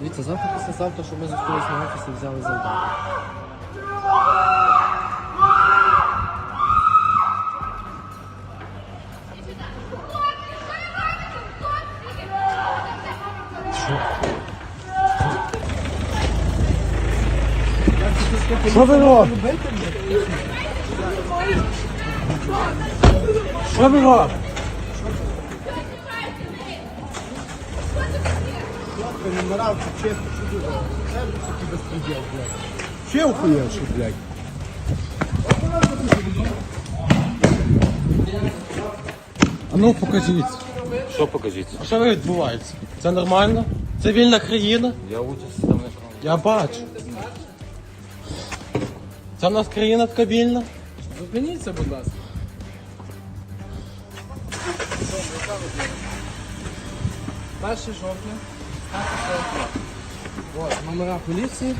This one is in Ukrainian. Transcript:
Дивіться, завтра післязавтра, щоб ми зустрілися на офісі і взяли завдання. Що ви робите? Що ви робите? Че охуєвши, блядь? А ну покажіть. Що покажіть? А що ви відбувається? Це нормально? Це вільна країна? Я участь там не. Я бачу. Це в нас країна така вільна? Зупиніться, будь ласка. Перше жовтня, 15 От, номера поліції.